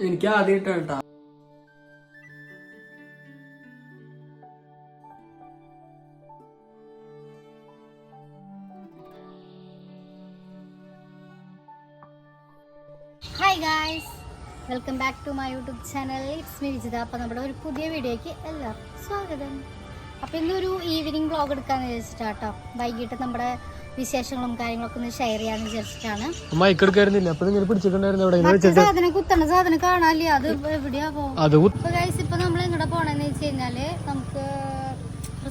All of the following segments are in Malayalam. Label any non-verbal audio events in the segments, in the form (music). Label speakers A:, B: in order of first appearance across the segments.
A: എനിക്ക് ആദ്യമായിട്ടാണ് കേട്ടോ
B: welcome back to my YouTube channel it's me Vijitha അപ്പോൾ നമ്മുടെ ഒരു പുതിയ വീഡിയോയ്ക്ക് എല്ലാവർക്കും സ്വാഗതം. അപ്പോൾ ഇന്നൊരു ഈവനിങ് വ്ളോഗ് എടുക്കാമെന്ന് വിചാരിച്ചിട്ടാട്ടോ വൈകിട്ട് നമ്മുടെ വിശേഷങ്ങളും കാര്യങ്ങളൊക്കെ ഒന്ന് ഷെയർ ചെയ്യാന്ന് വിചാരിച്ചിട്ടാണ്.
A: മൈക്ക് എടുക്കായിരുന്നില്ല അപ്പൊ ഇങ്ങനെ പിടിച്ചിട്ടുണ്ടായിരുന്നു.
B: സാധനം കുത്തണ സാധനം കാണാല്ലേ അത് എവിടെയാ പോകും ഇപ്പൊ നമ്മൾ എങ്ങോട്ട് പോണെന്ന് വെച്ച് കഴിഞ്ഞാൽ നമുക്ക്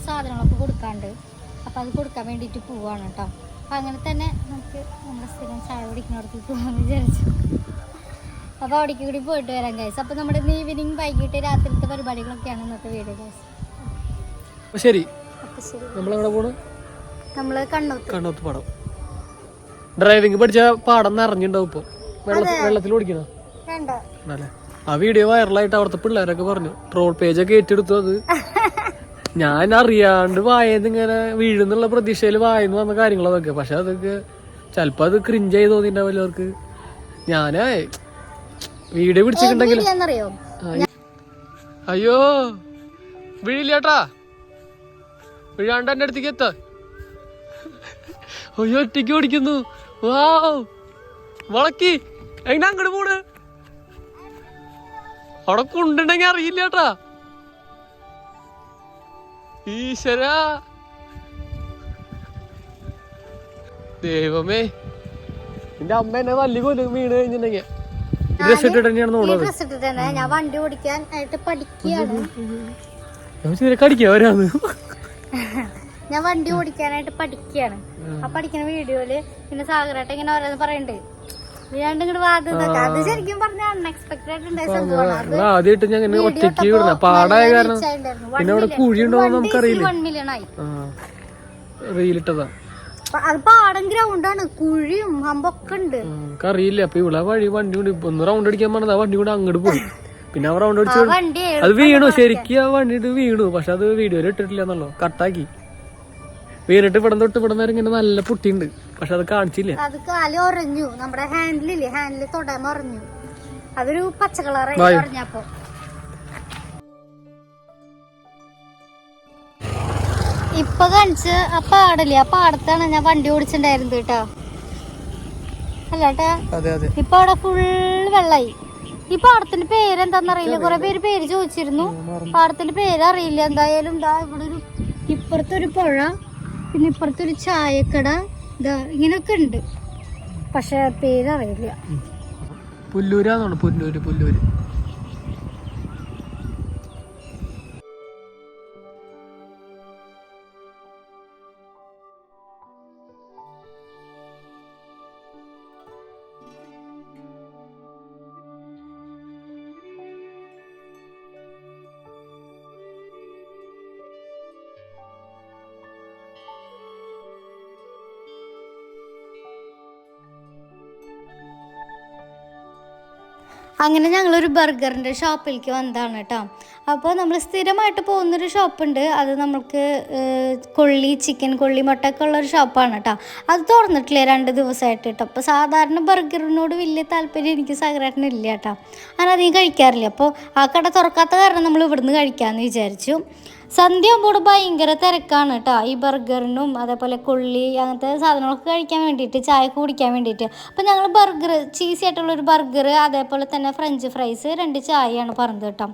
B: സാധനങ്ങളൊക്കെ കൊടുക്കാണ്ട് അപ്പൊ അത് കൊടുക്കാൻ വേണ്ടിട്ട് പോവാണ് കേട്ടോ അപ്പൊ അങ്ങനെ തന്നെ നമുക്ക് നമ്മുടെ സ്ഥിരം ചായ കുടിക്കുന്നിടത്ത് പോവാന്ന് വിചാരിച്ചു. അപ്പോൾ അവിടേക്ക് കൂടി പോയിട്ട് വരാം ഗൈസ് അപ്പോൾ നമ്മുടെ ഇന്ന് ഈവനിങ് വൈകിട്ട് രാത്രിത്തെ പരിപാടികളൊക്കെയാണ് ഇന്നത്തെ വീഡിയോ ഗൈസ്
A: ശരി. നമ്മളെവിടെ പോണു?
B: നമ്മൾ കണ്ണൂത്ത്.
A: കണ്ണൂത്ത് പാടം. ഡ്രൈവിംഗ് പഠിച്ച പാടം നിറഞ്ഞിണ്ടാവും ഇപ്പൊ. വെള്ളത്തിൽ ഓടിക്കണ? അല്ലേ ആ വീഡിയോ വൈറലായിട്ട് അവിടുത്തെ പിള്ളേരൊക്കെ പറഞ്ഞു. ട്രോൾ പേജ് ഒക്കെ ഏറ്റെടുത്തു അത്. (laughs) ഞാൻ അറിയാണ്ട് വായന്ന് ഇങ്ങനെ വീഴുന്നുള്ള പ്രതീക്ഷയിൽ വായന്ന് വന്ന കാര്യങ്ങളൊക്കെ പക്ഷെ അതൊക്കെ ചിലപ്പോ അത് ക്രിഞ്ചായി തോന്നിണ്ടാവില്ല അവർക്ക് ഞാനേ വീഡിയോ പിടിച്ചിട്ടുണ്ടെങ്കിൽ അയ്യോ വീഴില്ലേട്ടാ വീഴാണ്ട് എന്റെ അടുത്തേക്ക് എത്ത. അയ്യോ ഒറ്റയ്ക്ക് ഓടിക്കുന്നു. വാ വളക്കി. എങ്ങനെ അങ്ങോട്ട് പോണ്? അവിടെ അറിയില്ല കേട്ടാ ഈശ്വര. ദൈവമേ. എന്റെ അമ്മ എന്നെ വല്ലി കൊല്ലും വീണ് കഴിഞ്ഞിട്ടുണ്ടെങ്കിൽ ഡ്രസ് ഇട്ടിട്ട് തന്നെയാണ്
B: ഈ
A: തോന്നുന്നത്
B: ഡ്രസ് ഞാൻ വണ്ടി ഓടിക്കാൻ ആയിട്ട് പഠിക്കുകയാണ്.
A: ഞാൻ
B: വണ്ടി ഓടിക്കാനായിട്ട് പഠിക്കുകയാണ്. ആ പഠിക്കുന്ന വീഡിയോയിൽ പിന്നെ സാഗരേട്ട ഇങ്ങനെ ഓരോന്ന് പറയണ്ട്. അത് ശരിക്കും പറഞ്ഞ അൺഎക്സ്പെക്ടഡ് ആയിട്ട് സംഭവമാണ്.
A: ആദ്യമായിട്ട് ഞാൻ ഒറ്റയ്ക്ക് പാടായ കാരണം പിന്നെ അവിടെ കുഴി ഉണ്ടോ നമുക്കറിയില്ല?
B: വൺ മില്യൺ ആയി.
A: റീലിട്ടതാ.
B: അത് പാടം ഗ്രൗണ്ടാണ് കുഴിയും ഹമ്പൊക്കെ ഉണ്ട്.
A: നമുക്കറിയില്ല. അപ്പൊ ഇവിടെ വഴി വണ്ടി കൊണ്ട് ഒന്ന് റൗണ്ട് അടിക്കാൻ പറഞ്ഞത് ആ വണ്ടി കൂടെ അങ്ങോട്ട് പോയി. പിന്നെ ആ റൗണ്ട് അടിച്ചു അത് വീണു. ശരിക്കും ആ വണ്ടി വീണു. പക്ഷെ അത് വീഡിയോയിൽ ഇട്ടിട്ടില്ല കട്ടാക്കി വീണിട്ട് ഇവിടെ തൊട്ട് ഇവിടെ വരെ ഇങ്ങനെ നല്ല പൊട്ടിയുണ്ട്. പക്ഷെ അത് കാണിച്ചില്ല.
B: അത് കാൽ ഉറഞ്ഞു. നമ്മുടെ ഹാൻഡിലില്ലേ? ഹാൻഡിൽ തൊടാൻ ഉറഞ്ഞു അതൊരു പച്ച കളറായി
A: വായു.
B: ഉറഞ്ഞപ്പോ. ഇപ്പൊ കാണിച്ച് ആ പാടല്ലേ? ആ പാടത്താണ് ഞാൻ വണ്ടി ഓടിച്ചിട്ടുണ്ടായിരുന്നത് കേട്ടോ.
A: അല്ലാട്ടാ
B: ഇപ്പൊ അവിടെ ഫുൾ വെള്ളായി. ഈ പാടത്തിന്റെ പേരെന്താന്നറിയില്ല? കൊറേ പേര് പേര് ചോദിച്ചിരുന്നു. പാടത്തിന്റെ പേര് അറിയില്ല എന്തായാലും ഇവിടെ ഒരു ഇപ്പുറത്തൊരു പുഴ. പിന്നെ ഇപ്പുറത്തൊരു ചായക്കട ഇതാ ഇങ്ങനെയൊക്കെ ഉണ്ട്. പക്ഷെ പേരറിയില്ല.
A: പുല്ലൂരാന്നാണ് പുല്ലൂര് പുല്ലൂര്.
B: അങ്ങനെ ഞങ്ങളൊരു ബർഗറിന്റെ ഷോപ്പിലേക്ക് വന്നതാണ് കേട്ടോ. അപ്പോൾ നമ്മൾ സ്ഥിരമായിട്ട് പോകുന്നൊരു ഷോപ്പുണ്ട്. അത് നമ്മൾക്ക് കൊള്ളി ചിക്കൻ കൊള്ളി മുട്ടയൊക്കെ ഉള്ളൊരു ഷോപ്പാണ് കേട്ടോ. അത് തുറന്നിട്ടില്ല രണ്ട് ദിവസമായിട്ട് കേട്ടോ. അപ്പോൾ സാധാരണ ബർഗറിനോട് വലിയ താല്പര്യം എനിക്ക് ഇല്ല കേട്ടോ. അങ്ങനെ അധികം കഴിക്കാറില്ല. അപ്പോൾ ആ കട തുറക്കാത്ത കാരണം നമ്മൾ ഇവിടുന്ന് കഴിക്കാമെന്ന് വിചാരിച്ചു. സന്ധ്യ കൂടുമ്പോൾ ഭയങ്കര തിരക്കാണ് കേട്ടോ. ഈ ബർഗറിനും അതേപോലെ കൊള്ളി അങ്ങനത്തെ സാധനങ്ങളൊക്കെ കഴിക്കാൻ വേണ്ടിയിട്ട് ചായ കുടിക്കാൻ വേണ്ടിയിട്ട്. അപ്പോൾ ഞങ്ങൾ ബർഗർ ചീസി ആയിട്ടുള്ളൊരു ബർഗർ അതേപോലെ തന്നെ ഫ്രഞ്ച് ഫ്രൈസ് രണ്ട് ചായയാണ് പറഞ്ഞത് കേട്ടോ.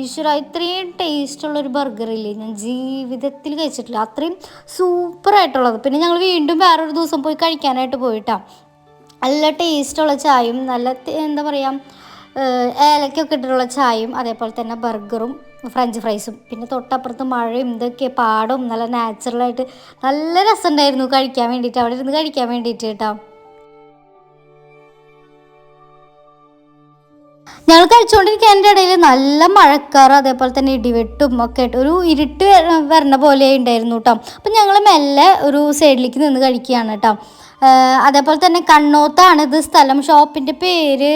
B: ഈശ്വര ഇത്രയും ടേസ്റ്റുള്ളൊരു ബർഗർ ഇല്ലേ? ഞാൻ ജീവിതത്തിൽ കഴിച്ചിട്ടില്ല. അത്രയും സൂപ്പറായിട്ടുള്ളത് പിന്നെ ഞങ്ങൾ വീണ്ടും വേറൊരു ദിവസം പോയി കഴിക്കാനായിട്ട് പോയിട്ടാ. നല്ല ടേസ്റ്റുള്ള ചായയും നല്ല എന്താ പറയുക ഏലക്കൊക്കെ ഇട്ടിട്ടുള്ള ചായയും അതേപോലെ തന്നെ ബർഗറും ഫ്രഞ്ച് ഫ്രൈസും. പിന്നെ തൊട്ടപ്പുറത്ത് മഴയും ഇതൊക്കെ പാടും. നല്ല നാച്ചുറലായിട്ട് നല്ല രസമുണ്ടായിരുന്നു കഴിക്കാൻ വേണ്ടിയിട്ട്. അവിടെ ഇരുന്ന് കഴിക്കാൻ വേണ്ടിയിട്ട് കേട്ടോ. ഞങ്ങൾ കഴിച്ചുകൊണ്ടിരിക്കുന്നതിന്റെ ഇടയിൽ നല്ല മഴക്കാറും അതേപോലെ തന്നെ ഇടിവെട്ടും ഒക്കെ ആയിട്ട് ഒരു ഇരുട്ട് വര- വരണ പോലെ ഉണ്ടായിരുന്നു കേട്ടോ. അപ്പം ഞങ്ങൾ മെല്ലെ ഒരു സൈഡിലേക്ക് നിന്ന് കഴിക്കുകയാണ് കേട്ടോ. അതേപോലെ തന്നെ കണ്ണോത്താണ് ഇത് സ്ഥലം. ഷോപ്പിന്റെ പേര്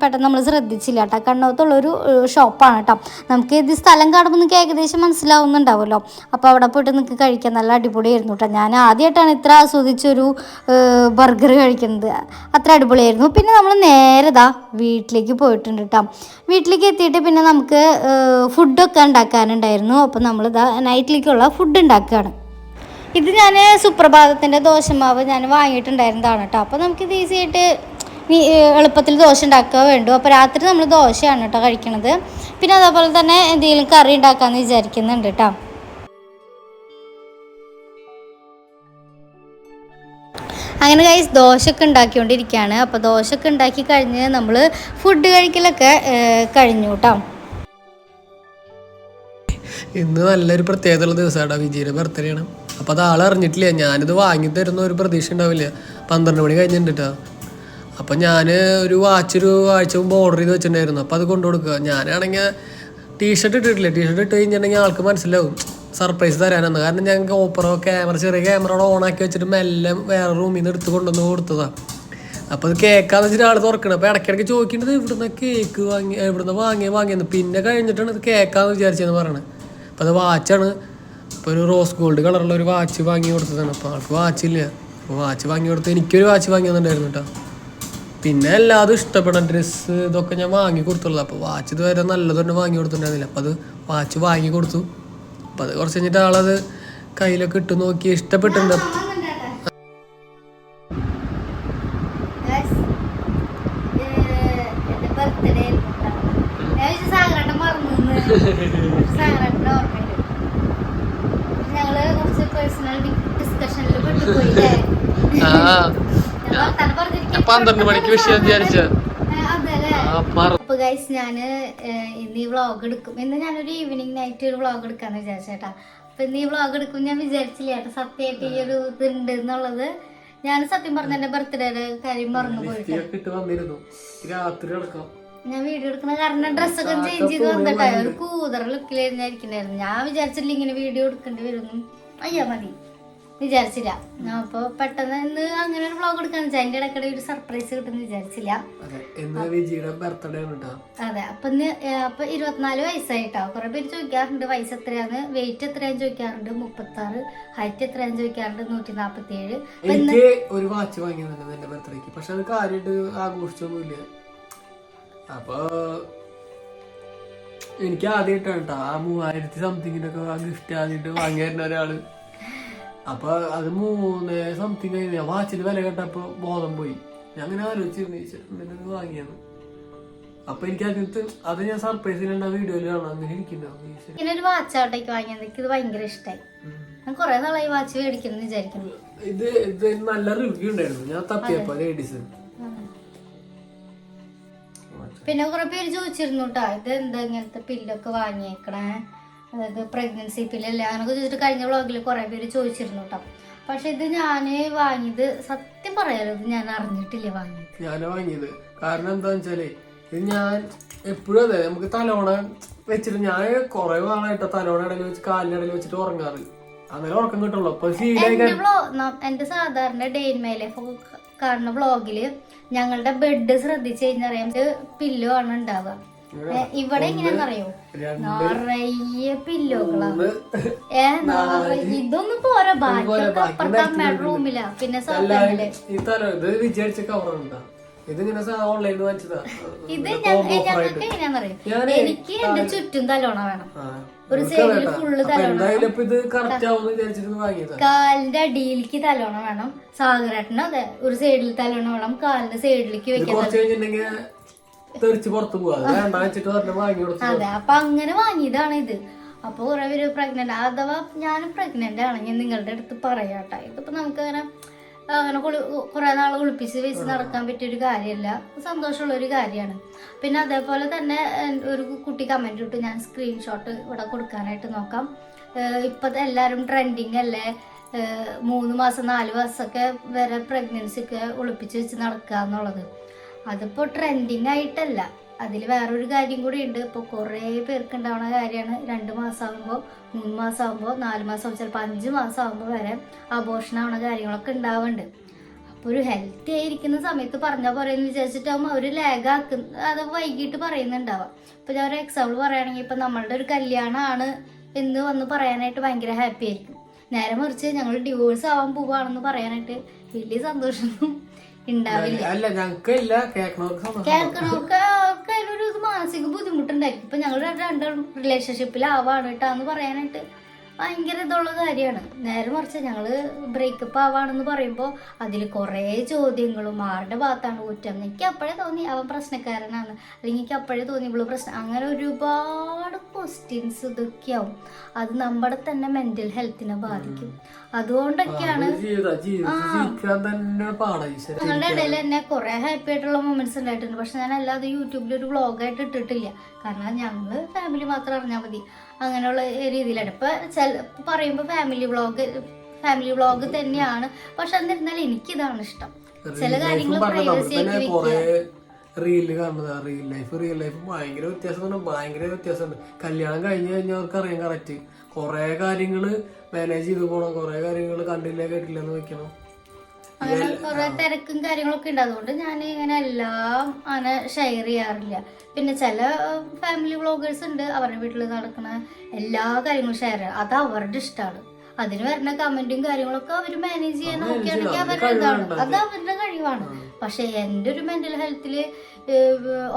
B: പെട്ടെന്ന് നമ്മൾ ശ്രദ്ധിച്ചില്ല കേട്ടോ. കണ്ണോത്തുള്ളൊരു ഷോപ്പാണ് കേട്ടോ. നമുക്ക് ഇത് സ്ഥലം കാണുമ്പോൾ നിങ്ങൾക്ക് ഏകദേശം മനസ്സിലാവുന്നുണ്ടാവുമല്ലോ. അപ്പോൾ അവിടെ പോയിട്ട് നിങ്ങൾക്ക് കഴിക്കാൻ നല്ല അടിപൊളിയായിരുന്നു കേട്ടോ. ഞാൻ ആദ്യമായിട്ടാണ് ഇത്ര ആസ്വദിച്ചൊരു ബർഗർ കഴിക്കുന്നത്. അത്ര അടിപൊളിയായിരുന്നു. പിന്നെ നമ്മൾ നേരെ ദാ വീട്ടിലേക്ക് പോയിട്ടുണ്ട് കേട്ടോ. വീട്ടിലേക്ക് എത്തിയിട്ട് പിന്നെ നമുക്ക് ഫുഡൊക്കെ ഉണ്ടാക്കാനുണ്ടായിരുന്നു. അപ്പോൾ നമ്മൾ ഇതാ നൈറ്റിലേക്കുള്ള ഫുഡ് ഉണ്ടാക്കുകയാണ് ഇത് ഞാൻ സുപ്രഭാതത്തിന്റെ ദോശമാവ് ഞാൻ വാങ്ങിയിട്ടുണ്ടായിരുന്നതാണ് കേട്ടോ. അപ്പോൾ നമുക്കിത് ഈസി ആയിട്ട് എളുപ്പത്തിൽ ദോശ ഉണ്ടാക്കുക വേണ്ടു. അപ്പോൾ രാത്രി നമ്മൾ ദോശയാണ് കേട്ടോ കഴിക്കണത്. പിന്നെ അതേപോലെ തന്നെ എന്തെങ്കിലും കറി ഉണ്ടാക്കാമെന്ന് വിചാരിക്കുന്നുണ്ട് കേട്ടോ. അങ്ങനെ കൈസ് ദോശയൊക്കെ ഉണ്ടാക്കിക്കൊണ്ടിരിക്കുകയാണ്. അപ്പോൾ ദോശയൊക്കെ ഉണ്ടാക്കി കഴിഞ്ഞ് നമ്മൾ ഫുഡ് കഴിക്കലൊക്കെ കഴിഞ്ഞു കേട്ടോ.
A: ഇന്ന് നല്ലൊരു പ്രത്യേകതയുള്ള ദിവസമാണ് വിജയുടെ ബർത്ത്ഡേ ആണ്. അപ്പോൾ അത് ആളറിഞ്ഞിട്ടില്ല ഞാനിത് വാങ്ങി തരുന്ന ഒരു പ്രതീക്ഷ ഉണ്ടാവില്ല. പന്ത്രണ്ട് മണി കഴിഞ്ഞിട്ടുണ്ട് അപ്പൊ ഞാൻ ഒരു വാച്ച് ഒരു ആഴ്ച മുമ്പ് ഓർഡർ ചെയ്ത് വെച്ചിട്ടുണ്ടായിരുന്നു. അപ്പോൾ അത് കൊണ്ടു കൊടുക്കുക. ഞാനാണെങ്കിൽ ടീഷർട്ട് ഇട്ടിട്ടില്ല. ടീഷർട്ട് ഇട്ട് കഴിഞ്ഞിട്ടുണ്ടെങ്കിൽ ആൾക്ക് മനസ്സിലാവും. സർപ്രൈസ് തരാനെന്ന്. കാരണം ഞങ്ങൾക്ക് ഓപ്പറോ ക്യാമറ ചെറിയ ക്യാമറ ഓൺ ആക്കി വെച്ചിട്ട് മെല്ലെ വേറെ റൂമിൽ നിന്ന് എടുത്ത് കൊണ്ടുവന്ന് കൊടുത്തതാണ് അപ്പോൾ അത് കേക്കാന്ന് വെച്ചിട്ട് ആൾ തുറക്കണം. അപ്പോൾ ഇടയ്ക്കിടയ്ക്ക് ചോദിക്കേണ്ടത് ഇവിടുന്ന് കേക്ക് വാങ്ങി ഇവിടുന്ന് വാങ്ങിയ വാങ്ങിയെന്ന്. പിന്നെ കഴിഞ്ഞിട്ടാണ് ഇത് കേക്കാന്ന് വിചാരിച്ചതെന്ന് പറയണത് അപ്പോൾ അത് വാച്ചാണ് അപ്പോൾ ഒരു റോസ് ഗോൾഡ് കളറുള്ള ഒരു വാച്ച് വാങ്ങി കൊടുത്തതാണ്. അപ്പോൾ ആൾക്ക് വാച്ചില്ല അപ്പോൾ വാച്ച് വാങ്ങി കൊടുത്ത് എനിക്കൊരു വാച്ച് വാങ്ങി തന്നിട്ടുണ്ടായിരുന്നു കേട്ടോ പിന്നെ എല്ലാതും ഇഷ്ടപ്പെടാൻ ഡ്രസ്സ് ഇതൊക്കെ ഞാൻ വാങ്ങി കൊടുത്തുള്ളൂ. അപ്പോൾ വാച്ച് ഇതുവരെ നല്ലത് തന്നെ വാങ്ങി കൊടുത്തിട്ടുണ്ടായിരുന്നില്ല. അപ്പോൾ അത് വാച്ച് വാങ്ങി കൊടുത്തു. അപ്പോൾ അത് കുറച്ച് കഴിഞ്ഞിട്ട് ആളത് കയ്യിലൊക്കെ ഇട്ട് നോക്കി ഇഷ്ടപ്പെട്ടിട്ടുണ്ട്.
B: ഞങ്ങൾ (laughs)
A: ആ.
B: ഞാൻ
A: പന്ത്രണ്ട് മണിക്ക് വിഷയം വിചാരിച്ച.
B: അപ്പൊ ഗൈസ് ഞാൻ ഇന്ന് ഈ വ്ളോഗ് എടുക്കും. ഇന്ന് ഞാനൊരു ഈവനിങ് നൈറ്റ് ഒരു വ്ളോഗ് എടുക്കാന്ന് വിചാരിച്ചേട്ടാ അപ്പൊ ഇന്ന് ഈ വ്ളോഗ് എടുക്കും ഞാൻ വിചാരിച്ചില്ല ഏട്ടാ സത്യമായിട്ട് ഈ ഒരു ഇത് ഉണ്ട് എന്നുള്ളത്. ഞാൻ സത്യം പറഞ്ഞ എന്റെ ബർത്ത്ഡേയുടെ കാര്യം മറന്നു പോയിട്ട്. ഞാൻ വീഡിയോ എടുക്കുന്ന കാരണം ഡ്രസ്സൊക്കെ ചേഞ്ച് ചെയ്ത് വന്നിട്ടാ. ഒരു കൂതറ ലുക്കിലായിരുന്നായിരിക്കണായിരുന്നു ഞാൻ വിചാരിച്ചില്ല ഇങ്ങനെ വീഡിയോ എടുക്കേണ്ടി വരുന്നു അയ്യാ മതി. വിചാരിച്ചില്ല. അപ്പൊ പെട്ടെന്ന് ഇന്ന് അങ്ങനെ ഒരു വ്ളോഗ് എടുക്കാൻ വെച്ചാൽ അതിന്റെ ഇടയ്ക്കിടെ ഒരു സർപ്രൈസ് കിട്ടുമെന്ന് വിചാരിച്ചില്ല.
A: അതെ
B: അപ്പൊ ഇന്ന് അപ്പൊ ഇരുപത്തിനാല് വയസ്സായിട്ടോ? കുറെ പേര് ചോദിക്കാറുണ്ട് വയസ്സ് എത്രയാണ് വെയിറ്റ് എത്രയാന്ന് ചോദിക്കാറുണ്ട് മുപ്പത്തി ആറ് ഹൈറ്റ് എത്രയാന്ന് ചോദിക്കാറുണ്ട് നൂറ്റി നാപ്പത്തി ഏഴ്
A: എനിക്ക് ഒരു വാച്ച് വാങ്ങി എന്റെ ബർത്ത്ഡേക്ക് പക്ഷെ അത് കാര്യമായിട്ട് ആഘോഷിച്ചൊന്നുമില്ല. അപ്പൊ എനിക്ക് ആദ്യമായിട്ടാണ് കേട്ടോ ആ മൂവായിരത്തി സംതിങ്ങിനൊക്കെ ആ ഗിഫ്റ്റ് ആദ്യമായിട്ട് വാങ്ങിയായിരുന്ന ഒരാൾ. അപ്പൊ അത് മൂന്ന് സംതിങ് കഴിഞ്ഞ വാച്ചിന് വില കേട്ടപ്പോ ബോധം പോയി. ഞാൻ അങ്ങനെ ആലോചിച്ചിരുന്നു വാങ്ങിയാണ് അപ്പൊ എനിക്ക് അതിനകത്ത് അത് ഞാൻ സർപ്രൈസ് ആ വീഡിയോയിൽ കാണാം. അങ്ങനെ ഇരിക്കുന്നുണ്ടാവും.
B: ഇങ്ങനെ ഒരു വാച്ച് അവിടേക്ക് വാങ്ങിയത് എനിക്ക് ഇത് ഭയങ്കര ഇഷ്ടമായി. ഞാൻ കുറെ നാളായി വാച്ച് മേടിക്കുന്നു വിചാരിക്കുന്നു.
A: ഇത് ഇത് നല്ല റിവ്യൂ ഉണ്ടായിരുന്നു. ഞാൻ തപ്പിയപ്പോ ലേഡീസ്
B: പിന്നെ കുറെ പേര് ചോദിച്ചിരുന്നു കേട്ടോ ഇത് എന്താ ഇങ്ങനത്തെ പില്ലൊക്കെ വാങ്ങിയേക്കണേ? അതായത് പ്രഗ്നൻസി പില്ലല്ലേ അങ്ങനെയൊക്കെ ചോദിച്ചിട്ട് കഴിഞ്ഞ വ്ളോഗിൽ കുറെ പേര് ചോദിച്ചിരുന്നു കേട്ടോ പക്ഷെ ഇത് ഞാൻ വാങ്ങിയത് സത്യം പറയാലോ ഇത് ഞാൻ അറിഞ്ഞിട്ടില്ല വാങ്ങിയത്.
A: ഞാൻ വാങ്ങിയത്. കാരണം എന്താന്ന് വെച്ചാൽ ഇത് ഞാൻ എപ്പോഴും അതെ നമുക്ക് തലോണ വെച്ചിട്ട് ഞാൻ കുറെ നാളായിട്ട് തലോണ ഇടയിൽ വെച്ച് കാലിനിടയിൽ വെച്ചിട്ട് ഉറങ്ങാറ്. അങ്ങനെ ഉറക്കം കിട്ടുള്ളൂ. അപ്പൊ
B: എന്റെ സാധാരണ ഡേ ഇൻ മൈ ലൈഫ് കാണുന്ന വ്ളോഗിൽ ഞങ്ങളുടെ ബെഡ് ശ്രദ്ധിച്ചു കഴിഞ്ഞാൽ പില്ലോ ആണ് ഉണ്ടാവുക. ഇവിടെ എങ്ങനെയാണെന്നറിയോ? നിറയെ പില്ലോകളാണ് ഏ ഇതൊന്നും പോരാ
A: ബാക്കി
B: അപ്പുറത്തെ റൂമിലാ പിന്നെ
A: ഇത്
B: ഞങ്ങൾക്ക്
A: എങ്ങനെയാന്നറിയാം
B: എങ്ങനെയാണെന്നറിയോ? എനിക്ക് എന്റെ ചുറ്റും തലോണ വേണം. ഒരു
A: സൈഡിൽ.
B: ഫുള്ള് തലോണം കാലിന്റെ അടിയിലേക്ക് തലോണ വേണം. സാഗരേട്ടനും അതെ ഒരു സൈഡിൽ തലോണ വേണം. കാലിന്റെ സൈഡിലേക്ക് വെക്കാൻ
A: തെറിച്ച് പുറത്ത് പോവാ. അത് വേണ്ട വെച്ചിട്ട് പറഞ്ഞ വാങ്ങി കൊടുത്തു
B: അതെ അപ്പൊ അങ്ങനെ വാങ്ങിയതാണ് ഇത്. അപ്പൊ കുറെ പേര് പ്രഗ്നന്റ് അഥവാ ഞാൻ പ്രഗ്നന്റ് ആണെങ്കിൽ നിങ്ങളുടെ അടുത്ത് പറയാട്ട. ഇതിപ്പോ നമുക്ക് അങ്ങനെ അങ്ങനെ കുളി കുറെ നാൾ കുളിപ്പിച്ച് വെച്ച് നടക്കാൻ പറ്റിയ ഒരു കാര്യമല്ല സന്തോഷമുള്ള ഒരു കാര്യമാണ്. പിന്നെ അതേപോലെ തന്നെ ഒരു കുട്ടി കമന്റ് ഇട്ടു. ഞാൻ സ്ക്രീൻഷോട്ട് ഇവിടെ കൊടുക്കാനായിട്ട് നോക്കാം. ഇപ്പൊ ഇപ്പത്തെ എല്ലാവരും ട്രെൻഡിങ് അല്ലേ മൂന്ന് മാസം നാല് മാസമൊക്കെ വരെ പ്രഗ്നൻസി ഒക്കെ ഒളിപ്പിച്ച് വെച്ച് നടക്കുക എന്നുള്ളത് അതിപ്പോൾ ട്രെൻഡിങ് ആയിട്ടല്ല. അതിൽ വേറൊരു കാര്യം കൂടി ഉണ്ട് ഇപ്പോൾ കുറേ പേർക്ക് ഉണ്ടാവുന്ന കാര്യമാണ്. രണ്ട് മാസമാകുമ്പോൾ മൂന്ന് മാസമാകുമ്പോൾ നാല് മാസം ചിലപ്പോൾ അഞ്ച് മാസമാകുമ്പോൾ വരെ ആവുന്ന കാര്യങ്ങളൊക്കെ ഉണ്ടാവുന്നുണ്ട് ഒരു ഹെൽത്തി ആയിരിക്കുന്ന സമയത്ത് പറഞ്ഞാൽ പറയുന്ന വിചാരിച്ചിട്ടാകുമ്പോൾ അവർ ലാഗ് ആക്കുന്ന അത് വൈകിട്ട് പറയുന്നുണ്ടാവാം. ഇപ്പൊ ഞാൻ ഒരു എക്സാമ്പിൾ പറയുകയാണെങ്കിൽ ഇപ്പൊ നമ്മളുടെ ഒരു കല്യാണമാണ് എന്ന് വന്ന് പറയാനായിട്ട് ഭയങ്കര ഹാപ്പി ആയിരിക്കും. നേരെ മറിച്ച് ഞങ്ങൾ ഡിവോഴ്സ് ആവാൻ പോവാണെന്ന് പറയാനായിട്ട് വലിയ സന്തോഷമൊന്നും ഉണ്ടാവില്ല.
A: അല്ല ഞങ്ങൾക്ക് ഇല്ല കേൾക്കണവർക്ക്
B: ഒരു മാനസിക ബുദ്ധിമുട്ടുണ്ടായിരിക്കും. ഇപ്പൊ ഞങ്ങൾ രണ്ടും റിലേഷൻഷിപ്പിലാവാണ് കേട്ടോ എന്ന് പറയാനായിട്ട് ഭയങ്കര ഇതുള്ള കാര്യമാണ്. നേരെ മറിച്ച് ഞങ്ങൾ ബ്രേക്കപ്പ് ആവാണെന്ന് പറയുമ്പോൾ അതിൽ കുറേ ചോദ്യങ്ങളും ആരുടെ ഭാഗത്താണ് കുറ്റം? എനിക്ക് അപ്പോഴേ തോന്നി അവൻ പ്രശ്നക്കാരനാണ്. അല്ലെങ്കിൽ എനിക്ക് അപ്പോഴേ തോന്നി ഇവൾ പ്രശ്നം. അങ്ങനെ ഒരുപാട് ക്വസ്റ്റ്യൻസ് ഇതൊക്കെയാവും. അത് നമ്മുടെ തന്നെ മെന്റൽ ഹെൽത്തിനെ ബാധിക്കും. അതുകൊണ്ടൊക്കെയാണ് ഞങ്ങളുടെ ഇടയിൽ എന്നെ കുറെ ഹാപ്പി ആയിട്ടുള്ള മൊമെന്റ്സ് ഉണ്ടായിട്ടുണ്ട്. പക്ഷെ ഞാൻ അല്ലാതെ യൂട്യൂബിൽ ഒരു വ്ളോഗായിട്ട് ഇട്ടിട്ടില്ല. കാരണം ഞങ്ങൾ ഫാമിലി മാത്രം അറിഞ്ഞാൽ മതി. അങ്ങനെയുള്ള രീതിയിലാണ്. ഇപ്പൊ ചില പറയുമ്പോ ഫാമിലി വ്ളോഗ് ഫാമിലി വ്ളോഗ് തന്നെയാണ്. പക്ഷെ എന്നിരുന്നാൽ എനിക്കിതാണ് ഇഷ്ടം. ചില കാര്യങ്ങൾ പ്രൈവസി വെക്കുക.
A: റീൽ കാണുന്നത്. റിയൽ ലൈഫ് റിയൽ ലൈഫ് ഭയങ്കര വ്യത്യാസം ഭയങ്കര വ്യത്യാസമുണ്ട്. കല്യാണം കഴിഞ്ഞ് കഴിഞ്ഞാൽ അവർക്ക് അറിയാം കറക്റ്റ് കൊറേ കാര്യങ്ങൾ മാനേജ് ചെയ്ത് പോണം? കൊറേ കാര്യങ്ങൾ കണ്ടില്ല കേട്ടില്ല എന്ന് വെക്കണം?
B: അങ്ങനെ കുറെ തിരക്കും കാര്യങ്ങളൊക്കെ ഉണ്ട്. അതുകൊണ്ട് ഞാൻ ഇങ്ങനെ എല്ലാം അങ്ങനെ ഷെയർ ചെയ്യാറില്ല. പിന്നെ ചില ഫാമിലി വ്ളോഗേഴ്സ് ഉണ്ട്. അവരുടെ വീട്ടിൽ നടക്കുന്ന എല്ലാ കാര്യങ്ങളും ഷെയർ ചെയ്യാം. അത് അവരുടെ ഇഷ്ടമാണ് അതിന് വരുന്ന കമന്റും കാര്യങ്ങളൊക്കെ അവർ മാനേജ് ചെയ്യാൻ നോക്കുകയാണെങ്കിൽ അവരുടെ ഇതാണ്. അത് അവരുടെ കഴിവാണ്. പക്ഷെ എന്റെ ഒരു മെന്റൽ ഹെൽത്തിൽ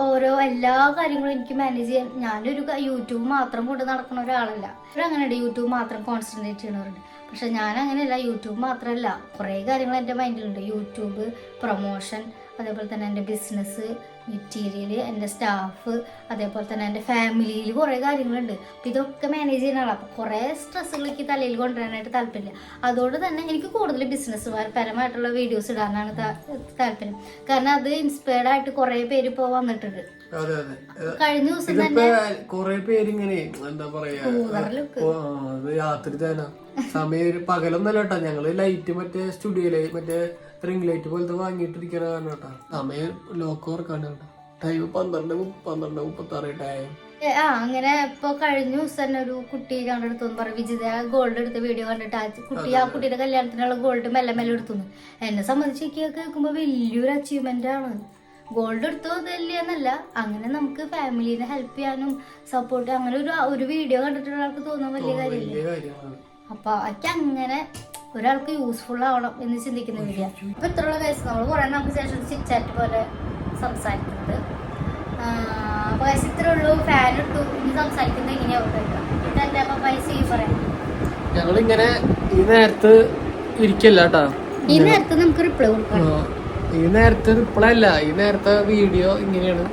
B: ഓരോ എല്ലാ കാര്യങ്ങളും എനിക്ക് മാനേജ് ചെയ്യാൻ ഞാനൊരു യൂട്യൂബ് മാത്രം കൊണ്ട് നടക്കുന്ന ഒരാളല്ല. അങ്ങനെയുണ്ട്. യൂട്യൂബ് മാത്രം കോൺസെൻട്രേറ്റ് ചെയ്യണവരുണ്ട്. പക്ഷെ ഞാൻ അങ്ങനെയല്ല യൂട്യൂബ് മാത്രമല്ല കുറേ കാര്യങ്ങൾ എന്റെ മൈൻഡിലുണ്ട് യൂട്യൂബ് പ്രൊമോഷൻ അതേപോലെ തന്നെ എന്റെ ബിസിനസ് മെറ്റീരിയൽ എന്റെ സ്റ്റാഫ് അതേപോലെ തന്നെ എന്റെ ഫാമിലിയിൽ കുറേ കാര്യങ്ങളുണ്ട്. അപ്പം ഇതൊക്കെ മാനേജ് ചെയ്യുന്നതാണ് അപ്പോൾ കുറേ സ്ട്രെസ്സുകളൊക്കെ തലയിൽ കൊണ്ടുവരാനായിട്ട് താല്പര്യമില്ല. അതുകൊണ്ട് തന്നെ എനിക്ക് കൂടുതൽ ബിസിനസ് പരമായിട്ടുള്ള വീഡിയോസ് ഇടാനാണ് താല്പര്യം. കാരണം അത് ഇൻസ്പയർഡായിട്ട് കുറേ പേര് ഇപ്പോൾ വന്നിട്ടുണ്ട്
A: അതെ അതെ.
B: കഴിഞ്ഞ ദിവസം
A: ഇതിപ്പോ കൊറേ പേരിങ്ങനെ എന്താ പറയാ ഓ, രാത്രി തന്നെ. സമയം ഒരു പകലൊന്നല്ല കേട്ടോ. ഞങ്ങൾ ലൈറ്റ് മറ്റേ സ്റ്റുഡിയോയിൽ മറ്റേ റിംഗ് ലൈറ്റ് പോലത്തെ വാങ്ങിയിട്ടിരിക്കണ കാരണം കേട്ടാ. സമയം ലോക്ക് ഓർക്കാണ് കേട്ടോ. ടൈം പന്ത്രണ്ട് മു- പന്ത്രണ്ട് മുപ്പത്തി ആറ് ടൈം
B: ഏ, ആ അങ്ങനെ ഇപ്പൊ കഴിഞ്ഞ ദിവസം തന്നെ ഒരു കുട്ടി കണ്ടെടുത്തു പറയും. വിജിത ഗോൾഡ് എടുത്ത വീഡിയോ കണ്ടിട്ട് ആ കുട്ടി ആ കുട്ടിയുടെ കല്യാണത്തിനുള്ള ഗോൾഡ് മെല്ലെ മെല്ലെ എടുത്തു എന്നെ. സംബന്ധിച്ച് എനിക്ക് കേൾക്കുമ്പോ വലിയൊരു അച്ചീവ്മെന്റ് ആണ്. ഗോൾഡ് എടുത്തോ ഇതല്ലേ എന്നല്ല. അങ്ങനെ നമുക്ക് ഫാമിലിനെ ഹെൽപ്പ് ചെയ്യാനും സപ്പോർട്ട് അങ്ങനെ ഒരു ഒരു വീഡിയോ കണ്ടിട്ടുള്ള ഒരാൾക്ക് തോന്നുന്ന വലിയ കാര്യമില്ല? അപ്പൊ അയ്ക്ക് അങ്ങനെ ഒരാൾക്ക് യൂസ്ഫുൾ ആവണം എന്ന് ചിന്തിക്കുന്ന വീഡിയോ അപ്പൊ ഇത്രയുള്ള കേസ് നമ്മൾ കുറെ നമുക്ക് ശേഷം ചിറ്റാറ്റ് പോലെ സംസാരിക്കുന്നത് അപ്പൊ guys ഇത്രേ ഉള്ളൂ. ഫാൻ ഇട്ടു ഇനി സംസാരിക്കുന്നത് എങ്ങനെയാവും അപ്പൊ പൈസ ഈ പറയാം.
A: ഞങ്ങളിങ്ങനെ ഈ നേരത്ത് ഇരിക്കല്ല കേട്ടാ
B: ഈ നേരത്ത് നമുക്ക് റിപ്ലൈ കൊടുക്കാം.
A: ആ, ഈ നേരത്തെ അല്ല ഈ നേരത്തെ വീഡിയോ ഇങ്ങനെയാണ്.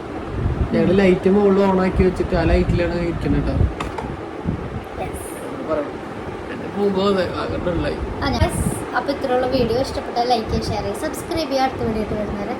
A: ഞങ്ങൾ ലൈറ്റ് മുകളിൽ ഓൺ ആക്കി വെച്ചിട്ട് ആ ലൈറ്റിലാണ് ഇരിക്കുന്നത് കേട്ടോ
B: അപ്പൊ ഇത്രയുള്ള. വീഡിയോ ഇഷ്ടപ്പെട്ട ലൈക്ക് ഷെയർ സബ്സ്ക്രൈബ് ചെയ്യുക അടുത്ത വീഡിയോ ആയിട്ട് വരുന്നവരെ.